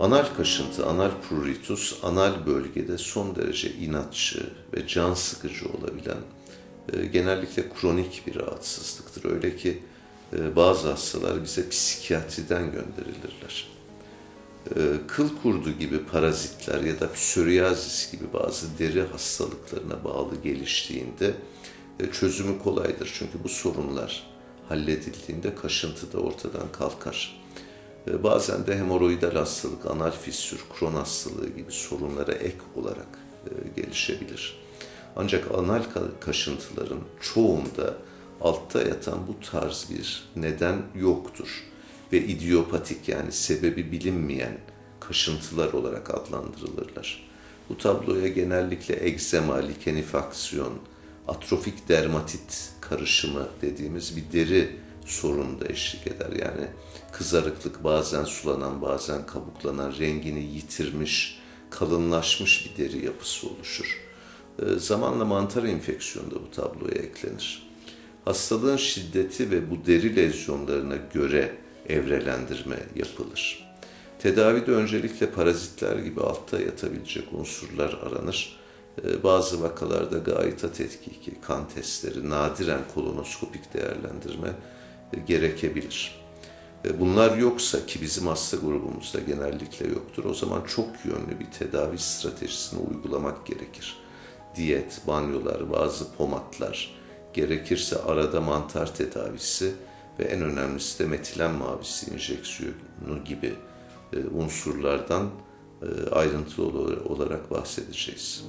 Anal kaşıntı, anal pruritus, anal bölgede son derece inatçı ve can sıkıcı olabilen e, genellikle kronik bir rahatsızlıktır. Öyle ki e, bazı hastalar bize psikiyatriden gönderilirler. E, kıl kurdu gibi parazitler ya da psoriasis gibi bazı deri hastalıklarına bağlı geliştiğinde e, çözümü kolaydır. Çünkü bu sorunlar halledildiğinde kaşıntı da ortadan kalkar. E, Bazen de hemoroidal hastalık, anal fissür, kron hastalığı gibi sorunlara ek olarak e, gelişebilir. Ancak anal ka- kaşıntıların çoğunda altta yatan bu tarz bir neden yoktur ve idiopatik yani sebebi bilinmeyen kaşıntılar olarak adlandırılırlar. Bu tabloya genellikle egzema, likenifaksiyon, atrofik dermatit karışımı dediğimiz bir deri sorunu da eşlik eder. Yani kızarıklık bazen sulanan bazen kabuklanan rengini yitirmiş, kalınlaşmış bir deri yapısı oluşur. Ee, Zamanla mantar enfeksiyonu da bu tabloya eklenir. Hastalığın şiddeti ve bu deri lezyonlarına göre evrelendirme yapılır. Tedavide öncelikle parazitler gibi altta yatabilecek unsurlar aranır. Ee, Bazı vakalarda gayita tetkiki, kan testleri, nadiren kolonoskopik değerlendirme gerekebilir. E, Bunlar yoksa ki bizim hasta grubumuzda genellikle yoktur. O zaman çok yönlü bir tedavi stratejisini uygulamak gerekir. Diyet, banyolar, bazı pomatlar, gerekirse arada mantar tedavisi ve en önemlisi de metilen mavisi enjeksiyonu gibi e, unsurlardan e, ayrıntılı olarak bahsedeceğiz.